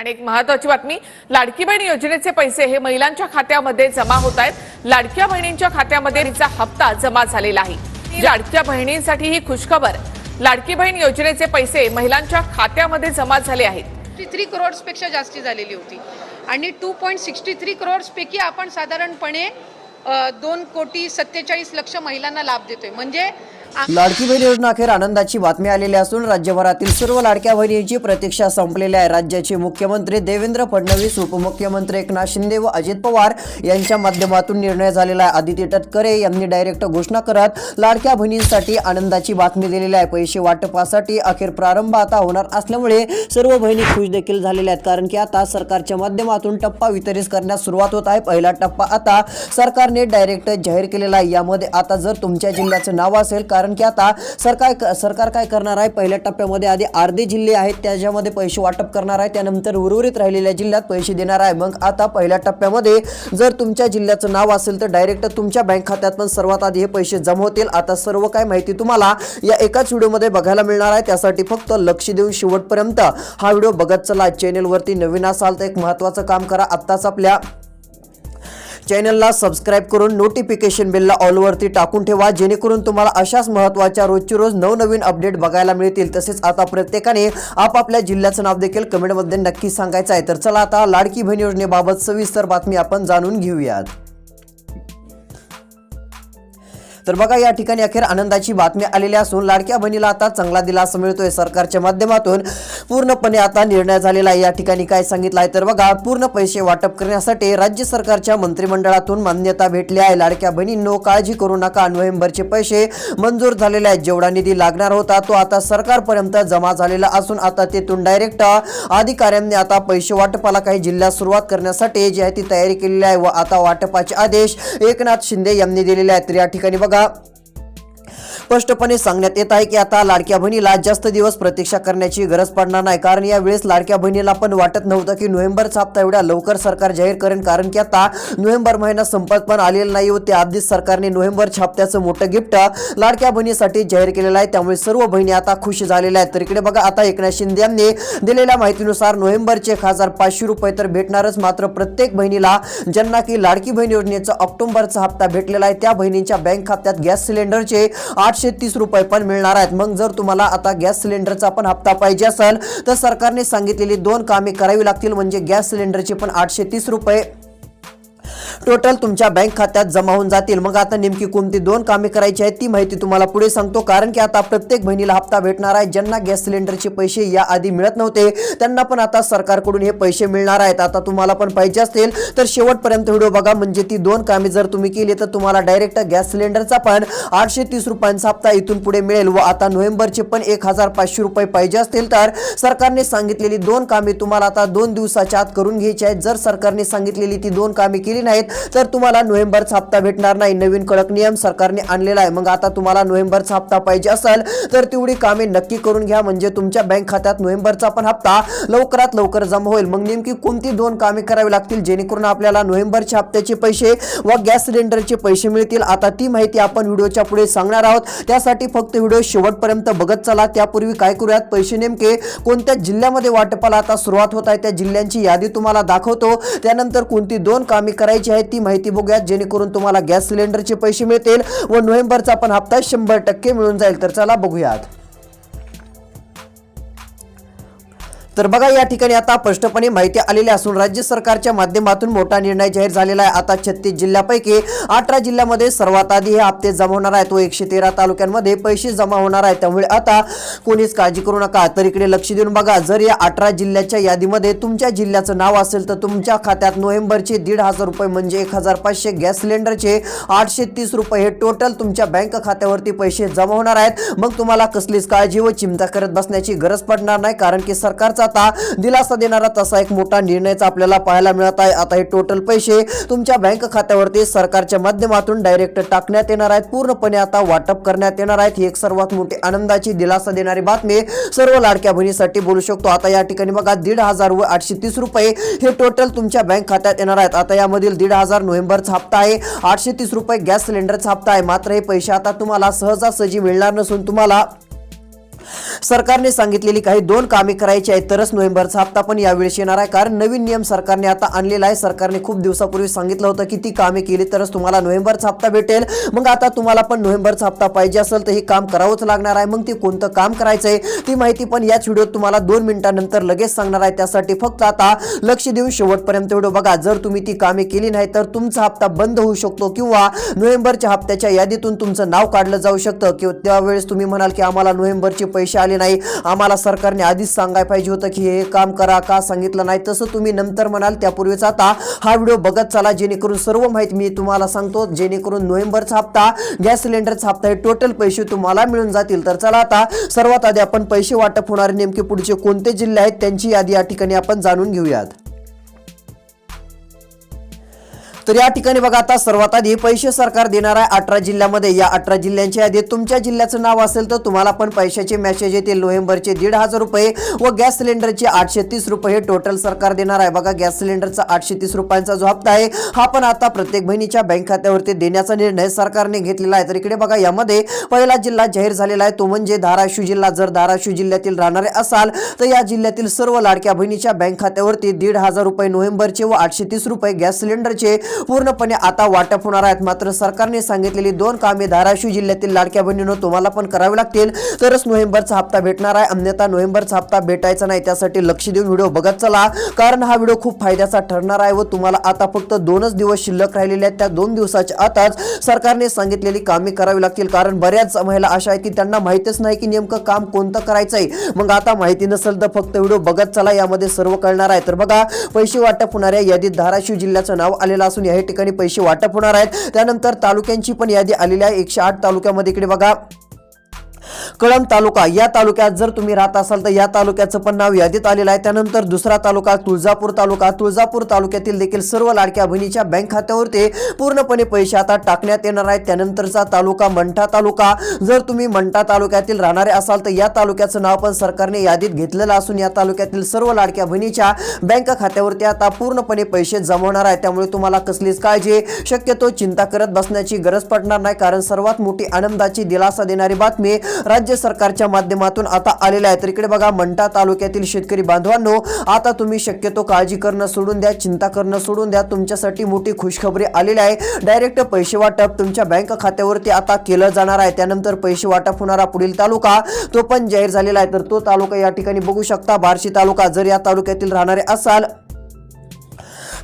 आणि एक महत्वाची बातमी लाडकी बहीण योजनेचे पैसे हे महिलांच्या खात्यामध्ये जमा होत आहेत. लाडक्या बहिणींच्या खात्यामध्ये तिचा हप्ता जमा झालेला आहे. लाडक्या बहिणींसाठी ही खुशखबर लाडकी बहीण योजनेचे पैसे महिलांच्या खात्यामध्ये जमा झाले आहेत. सिक्स्टी थ्री करोड्सपेक्षा जास्ती झालेली होती. आणि टू पॉईंट सिक्स्टी थ्री करोड्सपैकी आपण साधारणपणे दोन कोटी सत्तेचाळीस लक्ष महिलांना लाभ देतोय. म्हणजे लाडकी बहीण योजना अखेर आनंदाची बातमी आलेली असून राज्यभरातील सर्व लाडक्या बहिणींची प्रतीक्षा संपलेली आहे. राज्याचे मुख्यमंत्री देवेंद्र फडणवीस उपमुख्यमंत्री एकनाथ शिंदे व अजित पवार यांच्या माध्यमातून निर्णय झालेला आहे. आदित्य तटकरे यांनी डायरेक्ट घोषणा करत लाडक्या बहिणींसाठी आनंदाची बातमी दिलेली आहे. पैसे वाटपासाठी अखेर प्रारंभ आता होणार असल्यामुळे सर्व बहिणी खुश देखील झालेल्या आहेत. कारण की आता सरकारच्या माध्यमातून टप्पा वितरित करण्यास सुरुवात होत आहे. पहिला टप्पा आता सरकारने डायरेक्ट जाहीर केलेला आहे. यामध्ये आता जर तुमच्या जिल्ह्याचं नाव असेल कारण की आता सरकार सरकार काय करणार आहे? पहिल्या टप्प्यामध्ये आधी अर्धे जिल्हे आहेत त्याच्यामध्ये पैसे वाटप करणार आहे त्यानंतर उर्वरित राहिलेल्या जिल्ह्यात पैसे देणार आहे. मग आता पहिल्या टप्प्यामध्ये जर तुमच्या जिल्ह्याचं नाव असेल तर डायरेक्ट तुमच्या बँक खात्यात पण सर्वात आधी हे पैसे जमा होतील. आता सर्व काय माहिती तुम्हाला या एकाच व्हिडिओमध्ये बघायला मिळणार आहे. त्यासाठी फक्त लक्ष देऊन शेवटपर्यंत हा व्हिडिओ बघत चला. चॅनेलवरती नवीन असाल तर एक महत्त्वाचं काम करा. आत्ताच आपल्या चॅनलला सबस्क्राईब करून नोटिफिकेशन बेलला ऑलवरती टाकून ठेवा जेणेकरून तुम्हाला अशाच महत्त्वाच्या रोजची रोज नवनवीन अपडेट बघायला मिळतील. तसेच आता प्रत्येकाने आपापल्या जिल्ह्याचं नाव देखील कमेंटमध्ये नक्की सांगायचं आहे. तर चला आता लाडकी बहीण योजनेबाबत सविस्तर बातमी आपण जाणून घेऊयात. तर बघा या ठिकाणी अखेर आनंदाची बातमी आलेली असून लाडक्या बहिणीला आता चांगला दिलासा मिळतोय. सरकारच्या माध्यमातून पूर्णपणे आता निर्णय झालेला आहे. या ठिकाणी काय सांगितलं आहे तर बघा पूर्ण पैसे वाटप करण्यासाठी राज्य सरकारच्या मंत्रिमंडळातून मान्यता भेटली आहे. लाडक्या बहिणींनो काळजी करू नका. नोव्हेंबरचे पैसे मंजूर झालेले आहेत. जेवढा निधी लागणार होता तो आता सरकारपर्यंत जमा झालेला असून आता तेथून डायरेक्ट अधिकाऱ्यांनी आता पैसे वाटपाला काही जिल्ह्यात सुरुवात करण्यासाठी जी आहे ती तयारी केलेली आहे व आता वाटपाचे आदेश एकनाथ शिंदे यांनी दिलेले आहेत. तर या ठिकाणी बघा स्पष्टपणे सांगण्यात येत आहे की आता लाडक्या बहिणीला जास्त दिवस प्रतीक्षा करण्याची गरज पडणार नाही. कारण यावेळेस लाडक्या बहिणीला पण वाटत नव्हतं की नोव्हेंबरचा हप्ता एवढ्या लवकर सरकार जाहीर करेन. कारण की आता नोव्हेंबर महिना संपत पण आलेला नाही व त्या आधीच सरकारने नोव्हेंबरच्या हप्त्याचं मोठं गिफ्ट लाडक्या बहिणीसाठी जाहीर केलेलं आहे. त्यामुळे सर्व बहिणी आता खुश झालेल्या आहेत. तर इकडे बघा आता एकनाथ शिंदे यांनी दिलेल्या माहितीनुसार नोव्हेंबरचे एक हजार पाचशे रुपये तर भेटणारच. मात्र प्रत्येक बहिणीला ज्यांना की लाडकी बहीण योजनेचा ऑक्टोबरचा हप्ता भेटलेला आहे त्या बहिणींच्या बँक खात्यात गॅस सिलेंडरचे आठशे तीस रुपये पण मिळणार आहेत. मग जर तुम्हाला आता गॅस सिलेंडरचा पण हप्ता पाहिजे असेल तर सरकारने सांगितलेली दोन कामे करावी लागतील. म्हणजे गॅस सिलेंडरचे पण आठशे तीस रुपये टोटल तुमच्या बँक खात्यात जमा होऊन जातील. मग आता नेमकी कोणती दोन कामे करायची आहेत ती माहिती तुम्हाला पुढे सांगतो. कारण की आता प्रत्येक बहिणीला हप्ता भेटणार आहे ज्यांना गॅस सिलेंडरचे पैसे या आधी मिळत नव्हते त्यांना पण आता सरकारकडून हे पैसे मिळणार आहेत. आता तुम्हाला पण पाहिजे असतील तर शेवटपर्यंत व्हिडिओ बघा. म्हणजे ती दोन कामे जर तुम्ही केली तर तुम्हाला डायरेक्ट गॅस सिलेंडरचा पण आठशे तीस रुपयांचा हप्ता इथून पुढे मिळेल व आता नोव्हेंबरचे पण एक हजार पाचशे रुपये पाहिजे असतील तर सरकारने सांगितलेली दोन कामे तुम्हाला आता दोन दिवसाच्या आत करून घ्यायची आहेत. जर सरकारने सांगितलेली ती दोन कामे केली नाही आहेत. तर तुम्हाला नोव्हेंबरचा हप्ता भेटणार नाही नवीन कडक नियम सरकारने आणलेला आहे मग आता तुम्हाला नोव्हेंबरचा हप्ता पाहिजे असेल तर तेवढी कामे नक्की करून घ्या. म्हणजे तुमच्या बँक खात्यात नोव्हेंबरचा पण हप्ता लवकरात लवकर जमा होईल. मग नेमकी कोणती दोन कामे करावी लागतील? जेणेकरून आपल्याला नोव्हेंबरच्या हप्त्याचे पैसे व गॅस सिलेंडरचे पैसे मिळतील. आता ती माहिती आपण व्हिडिओच्या पुढे सांगणार आहोत. त्यासाठी फक्त व्हिडिओ शेवटपर्यंत बघत चला. त्यापूर्वी काय करूयात? पैसे नेमके कोणत्या जिल्ह्यामध्ये वाटपाला आता सुरुवात होत आहे? त्या जिल्ह्यांची यादी तुम्हाला दाखवतो. त्यानंतर कोणती दोन कामे करायची आहेत ती माहिती बघूयात. जेणेकरून तुम्हाला गॅस सिलेंडरचे पैसे मिळतील व नोव्हेंबरचा पण हप्ता शंभर टक्के मिळून जाईल. तर चला बघूयात. तर बघा या ठिकाणी आता स्पष्टपणे माहिती आलेली असून राज्य सरकारच्या माध्यमातून मोठा निर्णय जाहीर झालेला आहे. आता छत्तीस जिल्ह्यापैकी अठरा जिल्ह्यामध्ये सर्वात आधी हे हप्ते जमा होणार आहेत. व एकशे तेरा तालुक्यांमध्ये पैसे जमा होणार आहेत. त्यामुळे आता कोणीच काळजी करू नका. तर इकडे लक्ष देऊन बघा जर या अठरा जिल्ह्याच्या यादीमध्ये तुमच्या जिल्ह्याचं नाव असेल तर तुमच्या खात्यात नोव्हेंबरचे दीड हजार रुपये म्हणजे एक हजार पाचशे गॅस सिलेंडरचे आठशे तीस रुपये हे टोटल तुमच्या बँक खात्यावरती पैसे जमा होणार आहेत. मग तुम्हाला कसलीच काळजी व चिंता करत बसण्याची गरज पडणार नाही कारण की सरकारचा आता दिलासा देणारा तसा एक मोठा निर्णयच आपल्याला पाहायला मिळत आहे. आता हे टोटल पैसे तुमच्या बँक खात्यावरती सरकारच्या माध्यमातून डायरेक्ट टाकण्यात येणार आहेत. पूर्णपणे आता वाटप करण्यात येणार आहेत. ही एक सर्वात मोठी आनंदाची दिलासा देणारी बातमी सर्व लाडक्या बहिणीसाठी बोलू शकतो. आता या ठिकाणी बघा दीड हजार व आठशे तीस रुपये हे टोटल तुमच्या बँक खात्यात येणार आहेत. आता यामधील दीड हजार नोव्हेंबरचा हप्ता आहे. आठशे तीस रुपये गॅस सिलेंडरचा हप्ता आहे. मात्र हे पैसे आता तुम्हाला सहजासहजी मिळणार नसून तुम्हाला सरकारने सांगितलेली काही दोन कामे करायची आहेत तरच नोव्हेंबरचा हप्ता पण यावेळेस येणार आहे. कारण नवीन नियम सरकारने आता आणलेला आहे. सरकारने खूप दिवसापूर्वी सांगितलं होतं की ती कामे केली तरच तुम्हाला नोव्हेंबरचा हप्ता भेटेल. मग आता तुम्हाला पण नोव्हेंबरचा हप्ता पाहिजे असेल तर हे काम करावंच लागणार आहे. मग ते कोणतं काम करायचं आहे ती माहिती पण याच व्हिडिओत तुम्हाला दोन मिनिटांनंतर लगेच सांगणार आहे. त्यासाठी फक्त आता लक्ष देऊन शेवटपर्यंत व्हिडिओ बघा. जर तुम्ही ती कामे केली नाही तर तुमचा हप्ता बंद होऊ शकतो किंवा नोव्हेंबरच्या हप्त्याच्या यादीतून तुमचं नाव काढलं जाऊ शकतं. किंवा त्यावेळेस तुम्ही म्हणाल की आम्हाला नोव्हेंबरचे पैसे आले नाही. आम्हाला सरकारने आधीच सांगायला पाहिजे होतं की हे काम करा का सांगितलं नाही. तसं तुम्ही नंतर म्हणाल त्यापूर्वीच आता हा व्हिडिओ बघत चला. जेणेकरून सर्व माहिती मी तुम्हाला सांगतो. जेणेकरून नोव्हेंबरचा हप्ता गॅस सिलेंडरचा हप्ता हे टोटल पैसे तुम्हाला मिळून जातील. तर चला आता सर्वात आधी आपण पैसे वाटप होणारे नेमके पुढचे कोणते जिल्हे आहेत त्यांची यादी या ठिकाणी आपण जाणून घेऊयात. तर या ठिकाणी बघा आता सर्वात आधी पैसे सरकार देणार आहे अठरा जिल्ह्यामध्ये. या अठरा जिल्ह्यांच्या यादीत तुमच्या जिल्ह्याचं नाव असेल तर तुम्हाला पण पैशाचे मेसेज येतील. नोव्हेंबरचे दीड हजार रुपये व गॅस सिलेंडरचे आठशे तीस रुपये हे टोटल सरकार देणार आहे. बघा गॅस सिलेंडरचा आठशे तीस रुपयांचा जो हप्ता आहे हा पण आता प्रत्येक बहिणीच्या बँक खात्यावरती देण्याचा निर्णय सरकारने घेतलेला आहे. तर इकडे बघा यामध्ये पहिला जिल्हा जाहीर झालेला आहे. तो म्हणजे धाराशिव जिल्हा. जर धाराशिव जिल्ह्यातील राहणारे असाल तर या जिल्ह्यातील सर्व लाडक्या बहिणीच्या बँक खात्यावरती दीड हजार रुपये नोव्हेंबरचे व आठशे तीस रुपये गॅस सिलेंडरचे पूर्णपणे आता वाटप होणार आहेत. मात्र सरकारने सांगितलेली दोन कामे धाराशिव जिल्ह्यातील लाडक्या बहिणीनं तुम्हाला पण करावी लागतील. तरच नोव्हेंबरचा हप्ता भेटणार आहे. अन्यथा नोव्हेंबरचा हप्ता भेटायचा नाही. त्यासाठी लक्ष देऊन व्हिडिओ बघत चला. कारण हा व्हिडिओ खूप फायद्याचा ठरणार आहे व तुम्हाला आता फक्त दोनच दिवस शिल्लक राहिलेले आहेत. त्या दोन दिवसाच्या आताच सरकारने सांगितलेली कामे करावी लागतील. कारण बऱ्याच महिला अशा आहेत की त्यांना माहितीच नाही की नेमकं काम कोणतं करायचं आहे मग आता माहिती नसेल तर फक्त व्हिडिओ बघत चला. यामध्ये सर्व कळणार आहे. तर बघा पैसे वाटप होणाऱ्या यादीत धाराशिव जिल्ह्याचं नाव आलेलं असून या ठिकाणी पैसे वाटप होणार आहेत. त्यानंतर तालुक्यांची पण यादी आलेली आहे. एकशे आठ तालुक्यामध्ये इकडे बघा. कळंब तालुका या तालुक्यात जर तुम्ही राहत असाल तर या तालुक्याचं पण नाव यादीत आलेलं आहे. त्यानंतर दुसरा तालुका तुळजापूर तालुका. तुळजापूर तालुक्यातील देखील सर्व लाडक्या बहिणीच्या बँक खात्यावरती पूर्णपणे पैसे आता टाकण्यात येणार आहेत. त्यानंतरचा तालुका मंठा तालुका. जर तुम्ही मंठा तालुक्यातील राहणारे असाल तर या तालुक्याचं नाव पण सरकारने यादीत घेतलेलं असून या तालुक्यातील सर्व लाडक्या बहिणीच्या बँक खात्यावरती आता पूर्णपणे पैसे जमवणार आहे त्यामुळे तुम्हाला कसलीच काळजी शक्यतो चिंता करत बसण्याची गरज पडणार नाही. कारण सर्वात मोठी आनंदाची दिलासा देणारी बातमी राज्य सरकारच्या माध्यमातून आता आलेला आहे तर इकडे बघा मंठा तालुक्यातील शेतकरी बांधवांनो आता तुम्ही शक्यतो काळजी करणं सोडून द्या चिंता करणं सोडून द्या. तुमच्यासाठी मोठी खुशखबरी आलेली आहे. डायरेक्ट पैसे वाटप तुमच्या बँक खात्यावरती आता केलं जाणार आहे. त्यानंतर पैसे वाटप होणारा पुढील तालुका तो पण जाहीर झालेला आहे. तर तो तालुका या ठिकाणी बघू शकता. बार्शी तालुका जर या तालुक्यातील राहणारे असाल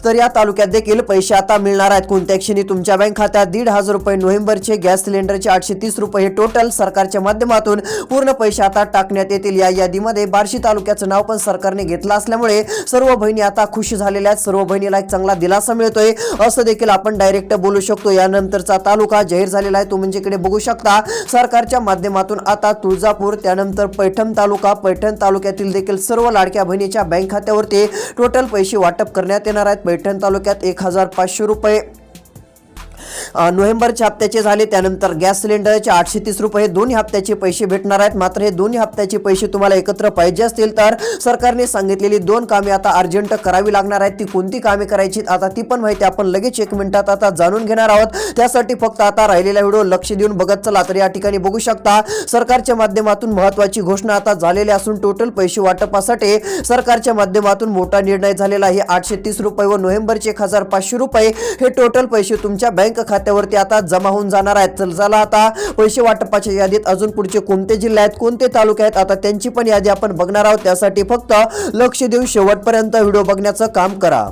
तर या तालुक्यात देखील पैसे आता मिळणार आहेत. कोणत्या क्षणी तुमच्या बँक खात्यात दीड हजार रुपये नोव्हेंबरचे गॅस सिलेंडरचे आठशे तीस रुपये हे टोटल सरकारच्या माध्यमातून पूर्ण पैसे आता टाकण्यात येतील. या यादीमध्ये बार्शी तालुक्याचं नाव पण सरकारने घेतलं असल्यामुळे सर्व बहिणी आता खुश झालेल्या आहेत. सर्व बहिणीला एक चांगला दिलासा मिळतोय. असं देखील आपण डायरेक्ट बोलू शकतो. यानंतरचा तालुका जाहीर झालेला आहे. तो म्हणजे इकडे बघू शकता सरकारच्या माध्यमातून आता तुळजापूर त्यानंतर पैठण तालुका पैठण तालुक्यातील देखील सर्व लाडक्या बहिणीच्या बँक खात्यावरती टोटल पैसे वाटप करण्यात येणार आहेत. पैठण तालुक्यात एक हजार पाचशे रुपये. नोव्हेंबरचे नोव्हेंबरच्या हप्त्याचे झाले त्यानंतर गॅस सिलेंडरचे आठशे तीस रुपये हे दोन्ही हप्त्याचे पैसे भेटणार आहेत. मात्र हे दोन्ही हप्त्याचे पैसे तुम्हाला एकत्र पाहिजे असतील तर सरकारने सांगितलेली दोन कामे आता अर्जंट करावी लागणार आहेत. ती कोणती कामे करायची आता ती पण माहिती आपण लगेच एक मिनिटात आता जाणून घेणार आहोत. त्यासाठी फक्त आता राहिलेला व्हिडिओ लक्ष देऊन बघत चला तर या ठिकाणी बघू शकता सरकारच्या माध्यमातून महत्वाची घोषणा आता झालेली असून टोटल पैसे वाटपासाठी सरकारच्या माध्यमातून मोठा निर्णय झालेला आहे. आठशे तीस रुपये व नोव्हेंबरचे एक हजार पाचशे रुपये हे टोटल पैसे तुमच्या बँक खात्यावरती आता जमा होऊन जाणार आहेत. चल चला आता पैसे वाटपाच्या यादीत अजून पुढचे कोणते जिल्हे आहेत कोणते तालुके आहेत आता त्यांची पण यादी आपण बघणार आहोत. त्यासाठी फक्त लक्ष देऊन शेवटपर्यंत व्हिडिओ बघण्याचं काम करा.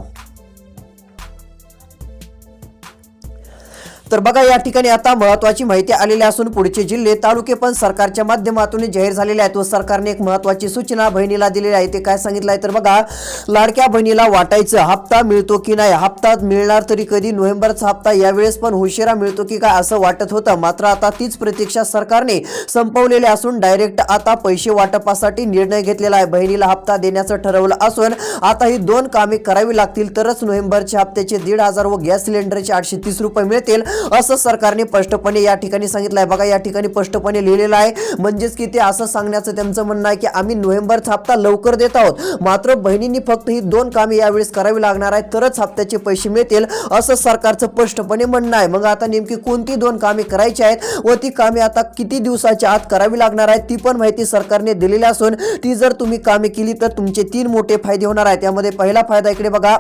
तर बघा या ठिकाणी आता महत्वाची माहिती आलेली असून पुढचे जिल्हे तालुके पण सरकारच्या माध्यमातून जाहीर झालेले आहेत व सरकारने एक महत्वाची सूचना बहिणीला दिलेली आहे. ते काय सांगितलं आहे तर बघा लाडक्या बहिणीला वाटायचं हप्ता मिळतो की नाही? हप्ता मिळणार तरी कधी? नोव्हेंबरचा हप्ता यावेळेस पण उशिरा मिळतो की काय असं वाटत होतं? मात्र आता तीच प्रतीक्षा सरकारने संपवलेली असून डायरेक्ट आता पैसे वाटपासाठी निर्णय घेतलेला आहे. बहिणीला हप्ता देण्याचं ठरवलं असून आता ही दोन कामे करावी लागतील. तरच नोव्हेंबरच्या हप्त्याचे दीड हजार व गॅस सिलेंडरचे आठशे तीस रुपये मिळतील. असं सरकारने स्पष्टपणे या ठिकाणी सांगितलं आहे बघा या ठिकाणी स्पष्टपणे लिहिलेलं आहे. म्हणजेच की ते असं सांगण्याचं त्यांचं म्हणणं आहे की आम्ही नोव्हेंबरचा हप्ता लवकर देत आहोत. मात्र बहिणींनी फक्त ही दोन कामे यावेळेस करावी लागणार आहे तरच हप्त्याचे पैसे मिळतील असं सरकारचं स्पष्टपणे म्हणणं आहे. मग आता नेमकी कोणती दोन कामे करायची आहेत व ती कामे आता किती दिवसाच्या आत करावी लागणार आहेत ती पण माहिती सरकारने दिलेली असून ती जर तुम्ही कामे केली तर तुमचे तीन मोठे फायदे होणार आहेत. त्यामध्ये पहिला फायदा इकडे बघा.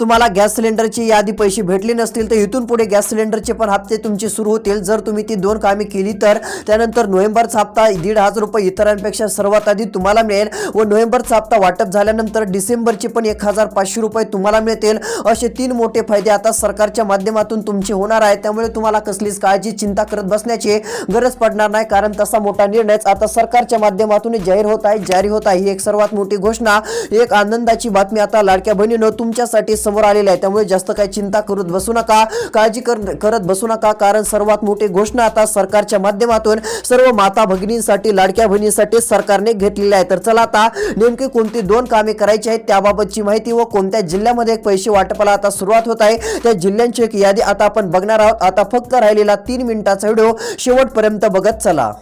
तुम्हाला गॅस सिलेंडरची यादी पैसे भेटले नसतील तर इथून पुढे गॅस सिलेंडरचे पण हप्ते तुमचे सुरू होतील. जर तुम्ही ती दोन कामे केली तर त्यानंतर नोव्हेंबरचा हप्ता दीड हजार रुपये इतरांपेक्षा सर्वात आधी तुम्हाला मिळेल व नोव्हेंबरचा हप्ता वाटप झाल्यानंतर डिसेंबरचे पण एक हजार पाचशे रुपये तुम्हाला मिळतील. असे तीन मोठे फायदे आता सरकारच्या माध्यमातून तुमचे होणार आहेत. त्यामुळे तुम्हाला कसलीच काळजी चिंता करत बसण्याची गरज पडणार नाही. कारण तसा मोठा निर्णयच आता सरकारच्या माध्यमातून जाहीर होत आहे जारी होत आहे. ही एक सर्वात मोठी घोषणा. एक आनंदाची बातमी आता लाडक्या बहिणीनं तुमच्यासाठी समोर आलेले आहे त्यामुळे जास्त काही चिंता करत बसू नका. काळजी कर- करत बसू नका. कारण सर्वात मोठी घोषणा आता सरकारच्या माध्यमातून सर्व माता भगिनींसाठी लाडक्या बहिणींसाठी सरकारने घेतलेली आहे तर चला आता नेमकी कोणती दोन कामे करायची आहेत त्याबाबतची माहिती व कोणत्या जिल्ह्यामध्ये पैसे वाटपाला आता सुरुवात होत आहे. त्या जिल्ह्यांची एक यादी आता आपण बघणार आहोत. आता फक्त राहिलेला तीन मिनिटाचा व्हिडिओ शेवटपर्यंत बघत चला.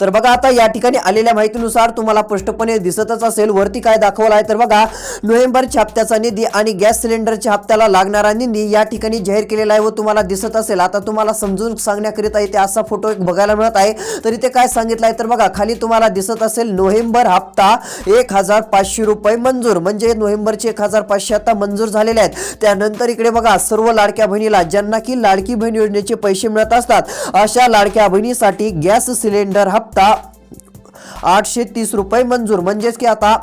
तर बघा आता या ठिकाणी आलेल्या माहितीनुसार तुम्हाला स्पष्टपणे दिसतच असेल वरती काय दाखवलं आहे तर बघा नोव्हेंबरच्या हप्त्याचा निधी आणि गॅस सिलेंडरच्या हप्त्याला लागणारा निधी या ठिकाणी जाहीर केलेला आहे व तुम्हाला दिसत असेल. आता तुम्हाला समजून सांगण्याकरिता इथे असा फोटो एक बघायला मिळत आहे. तर इथे काय सांगितलं आहे तर बघा खाली तुम्हाला दिसत असेल नोव्हेंबर हप्ता एक हजार पाचशे रुपये मंजूर. म्हणजे नोव्हेंबरचे एक हजार पाचशे आता मंजूर झालेले आहेत. त्यानंतर इकडे बघा सर्व लाडक्या बहिणीला ज्यांना की लाडकी बहीण योजनेचे पैसे मिळत असतात अशा लाडक्या बहिणीसाठी गॅस सिलेंडर हप्ता आठशे तीस रुपये मंजूर. म्हणजेच की आता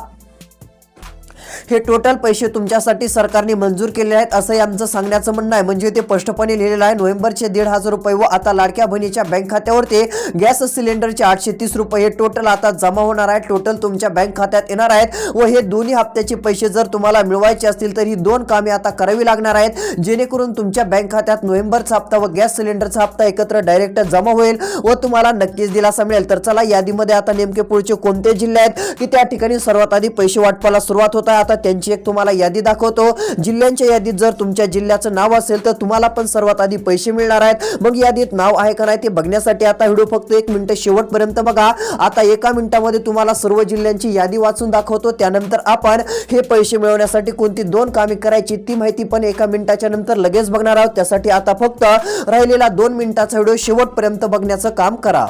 हे टोटल पैसे तुमच्यासाठी सरकारने मंजूर केले आहेत असं आमचं सांगण्याचं म्हणणं आहे. म्हणजे ते स्पष्टपणे लिहिलेलं आहे नोव्हेंबरचे दीड हजार रुपये व आता लाडक्या बहिणीच्या बँक खात्यावरती गॅस सिलेंडरचे आठशे तीस रुपये हे टोटल आता जमा होणार आहे. टोटल तुमच्या बँक खात्यात येणार आहेत व हे दोन्ही हप्त्याचे पैसे जर तुम्हाला मिळवायचे असतील तर ही दोन कामे आता करावी लागणार आहेत. जेणेकरून तुमच्या बँक खात्यात नोव्हेंबरचा हप्ता व गॅस सिलेंडरचा हप्ता एकत्र डायरेक्ट जमा होईल व तुम्हाला नक्कीच दिलासा मिळेल. तर चला यादीमध्ये आता नेमके पुढचे कोणते जिल्हे आहेत की त्या ठिकाणी सर्वात आधी पैसे वाटपाला सुरुवात होत आहे. आता त्यांची एक तुम्हाला यादी दाखवतो. जिल्ह्यांच्या यादीत जर तुमच्या जिल्ह्याचं नाव असेल तर तुम्हाला पण सर्वात आधी पैसे मिळणार आहेत. मग यादीत नाव आहे का नाही ते बघण्यासाठी आता व्हिडिओ फक्त एक मिनिट शेवटपर्यंत बघा. आता एका मिनिटामध्ये तुम्हाला सर्व जिल्ह्यांची यादी वाचून दाखवतो. त्यानंतर आपण हे पैसे मिळवण्यासाठी कोणती दोन कामे करायची ती माहिती पण एका मिनिटाच्या नंतर लगेच बघणार आहोत. त्यासाठी आता फक्त राहिलेला दोन मिनिटाचा व्हिडिओ शेवटपर्यंत बघण्याचं काम करा.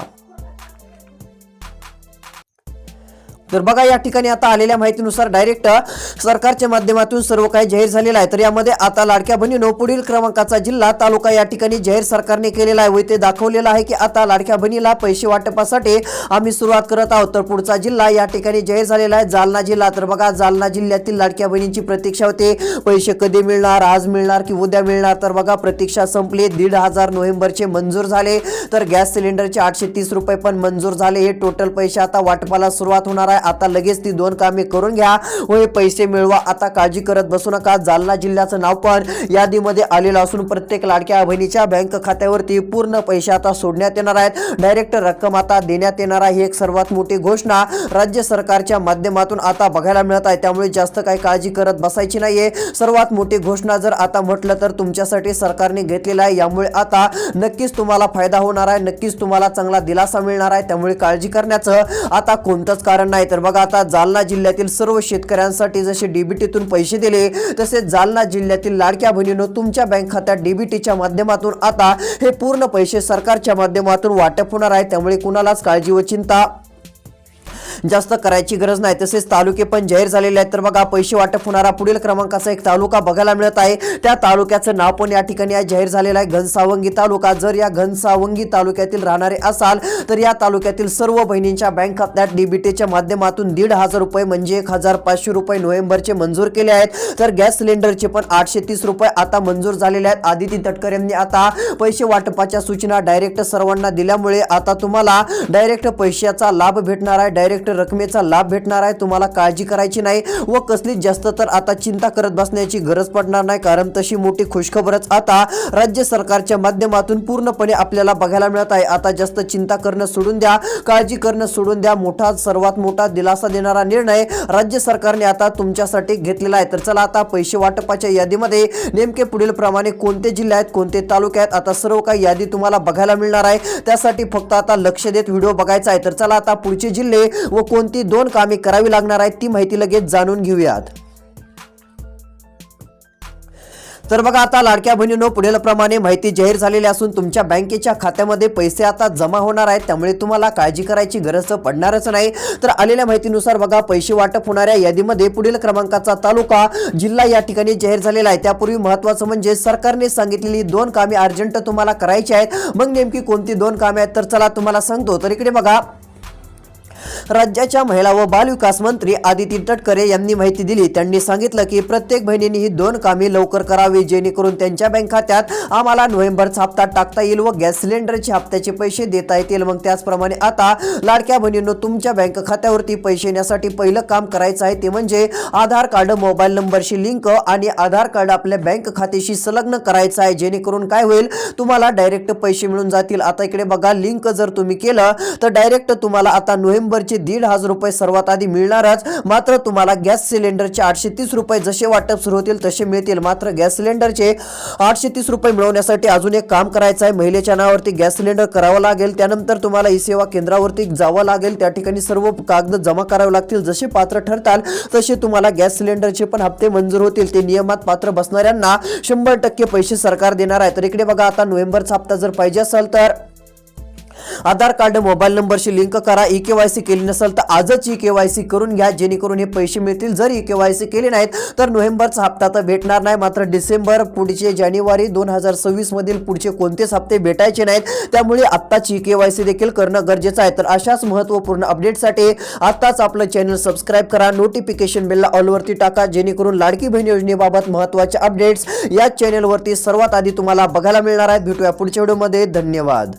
तर बघा या ठिकाणी आता आलेल्या माहितीनुसार डायरेक्ट सरकारच्या माध्यमातून सर्व काही जाहीर झालेलं आहे. तर यामध्ये आता लाडक्या बहिणीनो पुढील क्रमांकाचा जिल्हा तालुका या ठिकाणी जाहीर सरकारने केलेला आहे व ते दाखवलेलं आहे की आता लाडक्या बहिणीला पैसे वाटपासाठी आम्ही सुरुवात करत आहोत. तर पुढचा जिल्हा या ठिकाणी जाहीर झालेला आहे जालना जिल्हा. तर बघा जालना जिल्ह्यातील लाडक्या बहिणींची प्रतीक्षा होते. पैसे कधी मिळणार आज मिळणार की उद्या मिळणार? तर बघा प्रतीक्षा संपली. दीड हजार नोव्हेंबरचे मंजूर झाले. तर गॅस सिलेंडरचे आठशे तीस रुपये पण मंजूर झाले. हे टोटल पैसे आता वाटपाला सुरुवात होणार आहे. आता लगेच ती दोन कामे करून घ्या. व हे पैसे मिळवा आता काळजी करत बसू नका. जालना जिल्ह्याचं नाव पण यादीमध्ये आलेलं असून प्रत्येक लाडक्या बहिणीच्या बँक खात्यावरती पूर्ण पैसे आता सोडण्यात येणार आहेत. डायरेक्ट रक्कम आता देण्यात येणार आहे. ही एक सर्वात मोठी घोषणा राज्य सरकारच्या माध्यमातून आता बघायला मिळत आहे. त्यामुळे जास्त काही काळजी करत बसायची नाहीये. सर्वात मोठी घोषणा जर आता म्हटलं तर तुमच्यासाठी सरकारने घेतलेला आहे. यामुळे आता नक्कीच तुम्हाला फायदा होणार आहे. नक्कीच तुम्हाला चांगला दिलासा मिळणार आहे. त्यामुळे काळजी करण्याचं आता कोणतंच कारण नाही. तर बघा आता जालना जिल्ह्यातील सर्व शेतकऱ्यांसाठी जसे डीबीटीतून पैसे दिले तसेच जालना जिल्ह्यातील लाडक्या बहिणीनं तुमच्या बँक खात्यात डीबीटीच्या माध्यमातून आता हे पूर्ण पैसे सरकारच्या माध्यमातून वाटप होणार आहे. त्यामुळे कुणालाच काळजी व चिंता जास्त करायची गरज नाही. तसेच तालुके पण जाहीर झालेले आहेत. तर बघा पैसे वाटप होणारा पुढील क्रमांकाचा एक तालुका बघायला मिळत आहे. त्या तालुक्याचं नाव पण या ठिकाणी जाहीर झालेलं आहे. घनसावंगी तालुका. जर या घनसावंगी तालुक्यातील राहणारे असाल तर या तालुक्यातील सर्व बहिणींच्या बँक खात्यात डीबीटीच्या माध्यमातून दीड हजार रुपये म्हणजे एक हजार पाचशे रुपये नोव्हेंबरचे मंजूर केले आहेत. तर गॅस सिलेंडरचे पण आठशे तीस रुपये आता मंजूर झालेले आहेत. आदिती तटकर यांनी आता पैसे वाटपाच्या सूचना डायरेक्ट सर्वांना दिल्यामुळे आता तुम्हाला डायरेक्ट पैशाचा लाभ भेटणार आहे. डायरेक्ट डायरेक्ट रकमेचा लाभ भेटणार आहे. तुम्हाला काळजी करायची नाही व कसलीच जास्त तर आता चिंता करत बसण्याची गरज पडणार नाही. कारण तशी मोठी खुशखबरच आता राज्य सरकारच्या माध्यमातून पूर्णपणे आपल्याला बघायला मिळत आहे. आता जास्त चिंता करणं सोडून द्या काळजी करणं सोडून द्या. मोठा सर्वात मोठा दिलासा देणारा निर्णय राज्य सरकारने आता तुमच्यासाठी घेतलेला आहे. तर चला आता पैसे वाटपाच्या यादीमध्ये नेमके पुढील प्रमाणे कोणते जिल्हे आहेत कोणते तालुके आहेत आता सर्व काही यादी तुम्हाला बघायला मिळणार आहे. त्यासाठी फक्त आता लक्ष देत व्हिडिओ बघायचा आहे. तर चला आता पुढचे जिल्हे व व कोणती दोन कामे करावी लागणार आहेत ती माहिती लगेच जाणून घेऊयात. तर बघा आता लाडक्या बहिणीनो पुढील प्रमाणे माहिती जाहीर झालेली असून तुमच्या बँकेच्या खात्यामध्ये पैसे आता जमा होणार आहेत. त्यामुळे तुम्हाला काळजी करायची गरज तर पडणारच नाही. तर आलेल्या माहितीनुसार बघा पैसे वाटप होणाऱ्या यादीमध्ये पुढील क्रमांकाचा तालुका जिल्हा या ठिकाणी जाहीर झालेला आहे. त्यापूर्वी महत्वाचं म्हणजे सरकारने सांगितलेली दोन कामे अर्जंट तुम्हाला करायची आहेत. मग नेमकी कोणती दोन कामे आहेत तर चला तुम्हाला सांगतो. तर इकडे बघा राज्याच्या महिला व बालविकास मंत्री आदिती तटकरे यांनी माहिती दिली. त्यांनी सांगितलं की प्रत्येक बहिणीने ही दोन कामे लवकर करावी जेणेकरून त्यांच्या बँक खात्यात आम्हाला नोव्हेंबरचा हप्ता टाकता येईल व गॅस सिलेंडरचे हप्त्याचे पैसे देता येतील. मग त्याचप्रमाणे आता लाडक्या बहिणींनो तुमच्या बँक खात्यावरती पैसे येण्यासाठी पहिलं काम करायचं आहे ते म्हणजे आधार कार्ड मोबाईल नंबरशी लिंक आणि आधार कार्ड आपल्या बँक खात्याशी संलग्न करायचं आहे. जेणेकरून काय होईल तुम्हाला डायरेक्ट पैसे मिळून जातील. आता इकडे बघा लिंक जर तुम्ही केलं तर डायरेक्ट तुम्हाला आता नोव्हेंबरचे दीड हजार रुपये सर्वात आधी मिळणारच. मात्र तुम्हाला गॅस सिलेंडरचे आठशे तीस रुपये जसे वाटप सुरू होतील तसे मिळतील. मात्र गॅस सिलेंडरचे आठशे तीस रुपये मिळवण्यासाठी अजून एक काम करायचं आहे. महिलेच्या नावावरती गॅस सिलेंडर करावं लागेल. त्यानंतर तुम्हाला ई सेवा केंद्रावरती जावं लागेल. त्या ठिकाणी सर्व कागद जमा करावे लागतील. जसे पात्र ठरताल तसे तुम्हाला गॅस सिलेंडरचे पण हप्ते मंजूर होतील. ते नियमात पात्र बसणाऱ्यांना शंभर टक्के पैसे सरकार देणार आहे. तर इकडे बघा आता नोव्हेंबरचा हप्ता जर पाहिजे असेल तर आधार कार्ड मोबाईल नंबरशी लिंक करा. ई के वाय सी केली नसेल तर आजच ई के वाय सी करून घ्या. जेणेकरून हे पैसे मिळतील. जर ई के वाय सी केली नाहीत तर नोव्हेंबरचा हप्ता तर भेटणार नाही. मात्र डिसेंबर पुढचे जानेवारी दोन हजार सव्वीस मधील पुढचे कोणतेच हप्ते भेटायचे नाहीत. त्यामुळे आत्ताच ई के वाय सी देखील करणं गरजेचं आहे. तर अशाच महत्त्वपूर्ण अपडेटसाठी आत्ताच आपलं चॅनल सबस्क्राईब करा. नोटिफिकेशन बेलला ऑलवरती टाका. जेणेकरून लाडकी बहीण योजनेबाबत महत्त्वाचे अपडेट्स या चॅनलवरती सर्वात आधी तुम्हाला बघायला मिळणार आहेत. भेटूया पुढच्या व्हिडिओमध्ये. धन्यवाद.